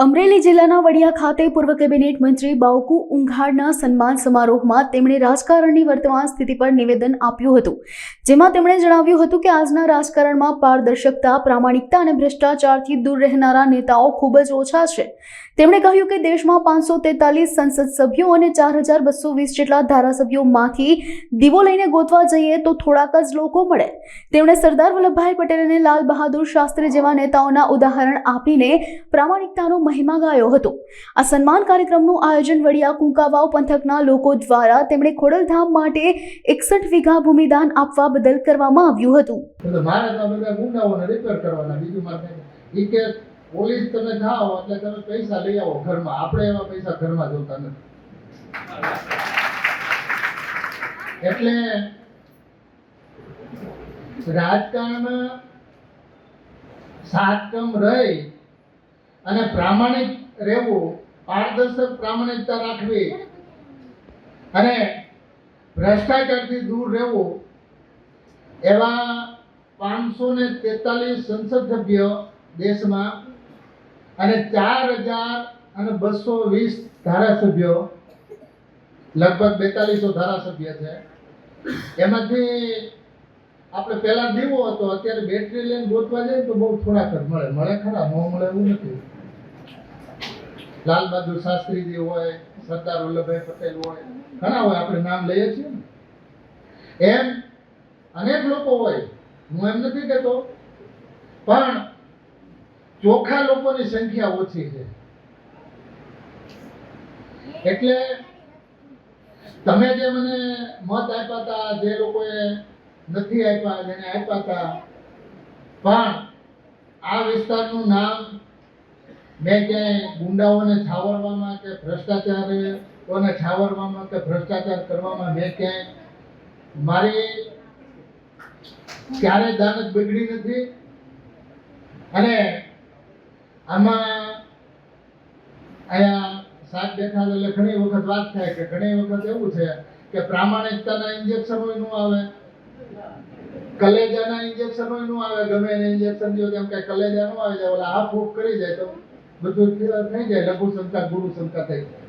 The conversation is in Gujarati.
અમરેલી જિલ્લાના વડિયા ખાતે પૂર્વ કેબિનેટ મંત્રી બાવકુ ઉંઘાડના સન્માન સમારોહમાં તેમણે રાજકારણની વર્તમાન સ્થિતિ પર નિવેદન આપ્યું હતું, જેમાં તેમણે જણાવ્યું હતું કે આજના રાજકારણમાં પારદર્શકતા, પ્રામાણિકતા અને ભ્રષ્ટાચારથી દૂર રહેનારા નેતાઓ ખૂબ જ ઓછા છે. તેમણે કહ્યું કે દેશમાં પાંચસો તેતાલીસ સંસદ સભ્યો અને ચાર હજાર બસો વીસ જેટલા ધારાસભ્યોમાંથી દીવો લઈને ગોતવા જઈએ તો થોડાક જ લોકો મળે. તેમણે સરદાર વલ્લભભાઈ પટેલ અને લાલ બહાદુર શાસ્ત્રી જેવા નેતાઓના ઉદાહરણ આપીને પ્રામાણિકતાનો મહિમા ગાયો હતો. આ સન્માન કાર્યક્રમનું આયોજન વડિયા કુંકાવાવ પંથકના લોકો દ્વારા તેમણે ખોડલધામ માટે એકસઠ વીઘા ભૂમિદાન આપવા બદલ કરવામાં આવ્યું હતું. આ બધા ગુંડાઓને રિપેર કરવાના. બીજું મારે કે પોલીસ તમે જાઓ, એટલે તમે પૈસા લઈ આવો ઘરમાં. આપણે એવા પૈસા ઘરમાં જોતા નથી. એટલે રાજકારણમાં સાતકમ રહી અને પ્રામાણિક રહેવું, પારદર્શક પ્રામાણિકતા રાખવી. અને ભ્રષ્ટાચારથી દૂર રહેવું. એવા પાંચસો ને તેતાલીસ સંસદ સભ્ય દેશમાં અને ચાર હજાર અને બસો વીસ ધારાસભ્યો, લગભગ બેતાલીસો ધારાસભ્ય છે. એમાંથી આપણે પહેલા દીવો હતો, અત્યારે બેટરી લઈને ગોતવા જઈએ તો બહુ થોડાક જ મળે. મળે ખરા? ન મળે એવું નથી. લાલ બહાદુર શાસ્ત્રીજી હોય, સરદાર વલ્લભભાઈ પટેલ હોય, ઘણા હોય, આપણે નામ લઈએ છીએ એમ અનેક લોકો હોય. હું એમ નથી કહેતો, પણ ચોખ્ખા લોકોની સંખ્યા ઓછી છે. એટલે તમે જે મને મત આપ્યા હતા, જે લોકોએ નથી આપ્યા જેને આપ્યા હતા પણ આ વિસ્તારનું નામ મેં ક્યાંય ગુંડાઓને છાવરવામાં કે ભ્રષ્ટાચારીઓને છાવરવામાં કે ભ્રષ્ટાચાર કરવામાં મેં ક્યાંય મારી ક્યારેય દાનત બગડી નથી. અને આમાં અહીંયા સાત બેઠા એટલે ઘણી વખત વાત થાય કે ઘણી વખત એવું છે કે પ્રામાણિકતાના ઇન્જેક્શનો ન આવે. કલેજાના ઇન્જેક્શન હોયનું આવે, ગમે એને ઇન્જેક્શન દો તેમ કે કલેજા નું આવે જાય ઓલા આ ફૂક કરી જાય તો બધું થઈ જાય, લઘુ શંકા ગુરુ શંકા થઈ જાય.